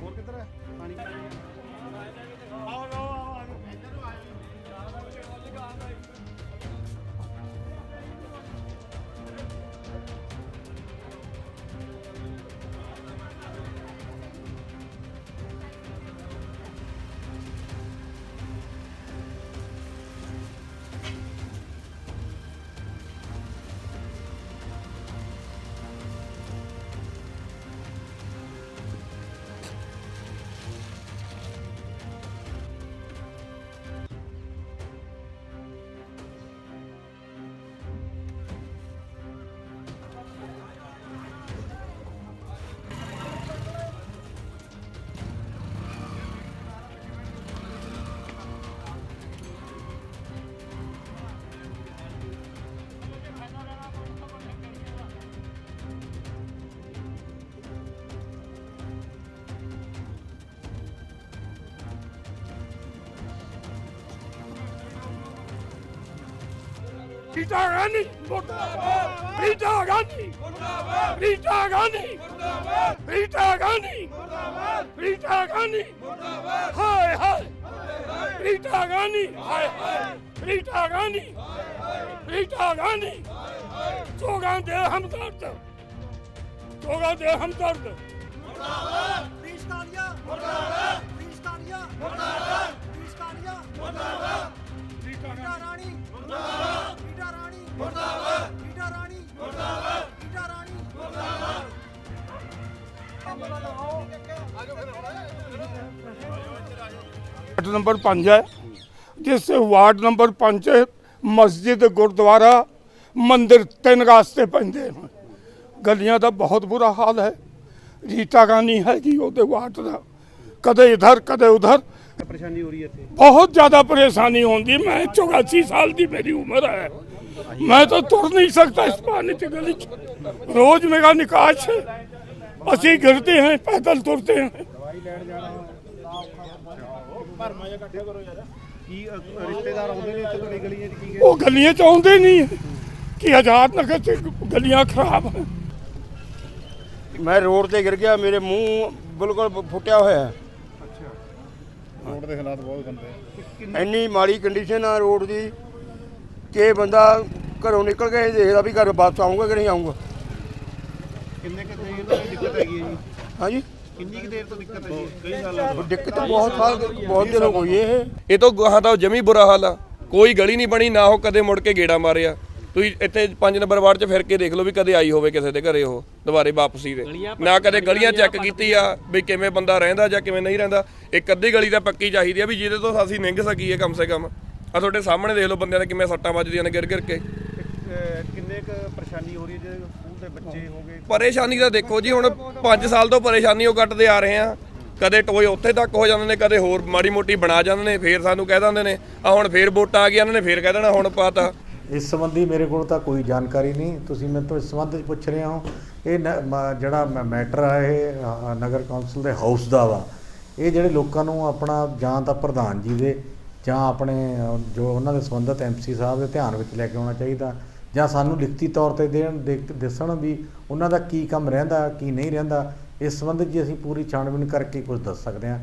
ਹੋਰ ਕਿੱਧਰ ਹੈ? ਪਾਣੀ ਆਓ ਰੀਟਾ ਗਾਂਧੀ ਮੁਰਦਾਬਾਦ ਰੀਟਾ ਗਾਂਧੀ ਮੁਰਦਾਬਾਦ ਰੀਟਾ ਗਾਂਧੀ ਮੁਰਦਾਬਾਦ ਰੀਟਾ ਗਾਂਧੀ ਮੁਰਦਾਬਾਦ ਰੀਟਾ ਗਾਂਧੀ ਮੁਰਦਾਬਾਦ ਹਾਏ ਹਾਏ ਰੀਟਾ ਗਾਂਧੀ ਹਾਏ ਹਾਏ ਰੀਟਾ ਗਾਂਧੀ ਰੀਟਾ ਗਾਂਧੀ ਚੋਗਾਂ ਦੇ ਹਮਦਰਦ ਚੋਗਾਂ ਦੇ ਹਮਦਰਦ ਕ੍ਰਿਸਤਾਨੀਆ ਮੁਰਦਾਬਾਦ वार्ड नंबर पाँच है जिससे वार्ड नंबर पाँच ਮਸਜਿਦ ਗੁਰਦੁਆਰਾ ਮੰਦਿਰ ਤਿੰਨ ਰਾਸਤੇ ਪੈਂਦੇ ਨੇ ਗਲੀਆਂ ਦਾ ਬਹੁਤ ਬੁਰਾ ਹਾਲ ਹੈ ਰੀਟਾ ਗਾਨੀ ਹੈਗੀ ਉਹਦੇ ਵਾਰਡ ਦਾ ਕਦੇ ਇਧਰ ਕਦੇ ਉਧਰ ਪਰੇਸ਼ਾਨੀ ਹੋ ਰਹੀ ਹੈ ਇੱਥੇ ਬਹੁਤ ਜ਼ਿਆਦਾ ਪਰੇਸ਼ਾਨੀ ਹੁੰਦੀ ਮੈਂ 84 ਸਾਲ ਦੀ ਮੇਰੀ ਉਮਰ है मैं तो तुर नहीं सकता इस पानी की गली च। रोज मेरा निकाश है ਅਸੀਂ गिरते हैं पैदल तुरते हैं ਭਰਮਾ ਜਿਹਾ ਇਕੱਠੇ ਕਰੋ ਯਾਰ ਕੀ ਅ, ਰਿਸ਼ਤੇਦਾਰ ਆਉਂਦੇ ਨੇ ਇੱਥੇ ਤੁਹਾਡੀ ਗਲੀਆਂ 'ਚ ਕੀ ਗਏ ਉਹ ਗਲੀਆਂ ਚ ਆਉਂਦੇ ਨਹੀਂ ਹੈ ਕਿ ਆਜ਼ਾਦ ਨਗਰ ਚ ਗਲੀਆਂ ਖਰਾਬ ਮੈਂ ਰੋਡ ਤੇ ਗਿਰ ਗਿਆ ਮੇਰੇ ਮੂੰਹ ਬਿਲਕੁਲ ਫੁੱਟਿਆ ਹੋਇਆ ਹੈ। ਰੋਡ ਦੇ ਹਾਲਾਤ ਬਹੁਤ ਗੰਦੇ ਆ। ਇੰਨੀ ਮਾੜੀ ਕੰਡੀਸ਼ਨ ਆ ਰੋਡ ਦੀ ਕਿ ਬੰਦਾ ਘਰੋਂ ਨਿਕਲ ਕੇ ਦੇਖਦਾ ਵੀ ਘਰ ਵਾਪਸ ਆਉਂਗਾ ਕਿ ਨਹੀਂ ਆਉਂਗਾ ਕਿੰਨੇ ਕਿ ਦੇਰ ਤੋਂ ਇਹ ਦਿੱਕਤ ਹੈਗੀ ਹੈ ਜੀ? ਹਾਂਜੀ? ਕਿੰਨੀ ਕੁ ਦੇਰ ਤੋਂ ਦਿੱਕਤ ਹੈਗੀ ਹੈ? ਕਈ ਸਾਲਾਂ ਤੋਂ। ਦਿੱਕਤ ਬਹੁਤ ਸਾਲ ਬਹੁਤ ਦਿਨ ਹੋ ਗਈ ਇਹ। ਇਹ ਤੋਂ ਗਾਹਾਂ ਦਾ ਜਮੀ ਬੁਰਾ ਹਾਲ ਆ। ਕੋਈ ਗਲੀ ਨਹੀਂ ਬਣੀ ਨਾ ਉਹ ਕਦੇ ਮੁੜ ਕੇ ਗੇੜਾ ਮਾਰਿਆ। ਤੁਸੀਂ ਇੱਥੇ 5 ਨੰਬਰ ਵਾਰਡ 'ਚ ਫਿਰ ਕੇ ਦੇਖ ਲਓ ਵੀ ਕਦੇ ਆਈ ਹੋਵੇ ਕਿਸੇ ਦੇ ਘਰੇ ਉਹ ਦੁਬਾਰੇ ਵਾਪਸੀ ਦੇ। ਨਾ ਕਦੇ ਗਲੀਆਂ ਚੈੱਕ ਕੀਤੀ ਆ ਵੀ ਕਿਵੇਂ ਬੰਦਾ ਰਹਿੰਦਾ ਜਾਂ ਕਿਵੇਂ ਨਹੀਂ ਰਹਿੰਦਾ। ਇੱਕ ਅੱਧੀ ਗਲੀ ਤਾਂ ਪੱਕੀ ਚਾਹੀਦੀ ਆ ਵੀ ਜਿਹਦੇ ਤੋਂ ਅਸੀਂ ਲੰਘ ਸਕੀਏ ਕਮ ਸੇ ਕਮ। ਆ ਤੁਹਾਡੇ ਸਾਹਮਣੇ ਦੇਖ ਲਓ ਬੰਦਿਆਂ ਦੇ ਕਿਵੇਂ ਸੱਟਾਂ ਵੱਜਦੀਆਂ ਨੇ ਗਿਰ ਗਿਰ ਕੇ ਕਿੰਨੇ ਕੁ ਪਰੇਸ਼ਾਨੀ ਹੋ ਰਹੀ ਹੈ ਜੇ ਸਕੂਲ ਦੇ ਬੱਚੇ ਹੋ ਗਏ। ਪਰੇਸ਼ਾਨੀ ਤਾਂ ਦੇਖੋ ਜੀ ਹੁਣ 5 ਸਾਲ ਤੋਂ ਪਰੇਸ਼ਾਨੀ ਉਹ ਕੱਟਦੇ ਆ ਰਹੇ ਆ। ਕਦੇ ਟੋਏ ਉੱਥੇ ਤੱਕ ਹੋ ਜਾਂਦੇ ਨੇ ਕਦੇ ਹੋਰ ਮਾੜੀ ਮੋਟੀ ਬਣਾ ਜਾਂਦੇ ਨੇ ਫੇਰ ਸਾਨੂੰ ਕਹਿ ਦਿੰਦੇ ਨੇ ਆ ਹੁਣ ਫੇਰ ਵੋਟਾਂ ਆ ਗਈਆਂ ਇਹਨਾਂ ਨੇ ਫੇਰ ਕਹਿ ਦੇਣਾ ਹੁਣ ਪਾਤਾ। ਇਸ ਸੰਬੰਧੀ ਮੇਰੇ ਕੋਲ ਤਾਂ ਕੋਈ ਜਾਣਕਾਰੀ ਨਹੀਂ। ਤੁਸੀਂ ਮੈਨੂੰ ਤੋਂ ਇਸ ਸੰਬੰਧ ਵਿੱਚ ਪੁੱਛ ਰਹੇ ਹੋ। ਇਹ ਜਿਹੜਾ ਮੈਟਰ ਆ ਇਹ ਨਗਰ ਕੌਂਸਲ ਦੇ ਹਾਊਸ ਦਾ ਵਾ। ਇਹ ਜਿਹੜੇ ਲੋਕਾਂ ਨੂੰ ਆਪਣਾ ਜਾਂ ਤਾਂ ਪ੍ਰਧਾਨ ਜੀ ਦੇ ਜਾਂ ਆਪਣੇ ਜੋ ਉਹਨਾਂ ਦੇ ਸੰਬੰਧਿਤ ਐਮਸੀ ਸਾਹਿਬ ਦੇ ਧਿਆਨ ਵਿੱਚ ਲੈ ਕੇ ਆਉਣਾ ਚਾਹੀਦਾ। ਜਾਂ ਸਾਨੂੰ ਲਿਖਤੀ ਤੌਰ ਤੇ ਦੇਣ, ਦੇਖ- ਦੱਸਣ ਵੀ ਉਹਨਾਂ ਦਾ ਕੀ ਕੰਮ ਰਹਿੰਦਾ, ਕੀ ਨਹੀਂ ਰਹਿੰਦਾ, ਇਸ ਸੰਬੰਧ ਜੀ ਅਸੀਂ ਪੂਰੀ ਛਾਣਬੀਣ ਕਰਕੇ ਕੁਝ ਦੱਸ ਸਕਦੇ ਹਾਂ।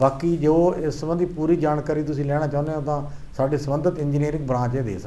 ਬਾਕੀ ਜੋ ਇਸ ਸੰਬੰਧੀ ਪੂਰੀ ਜਾਣਕਾਰੀ ਤੁਸੀਂ ਲੈਣਾ ਚਾਹੁੰਦੇ ਹੋ ਤਾਂ ਸਾਡੇ ਸੰਬੰਧਿਤ ਇੰਜੀਨੀਅਰਿੰਗ ਬ੍ਰਾਂਚ ਇਹ ਦੇ ਸਕਦੇ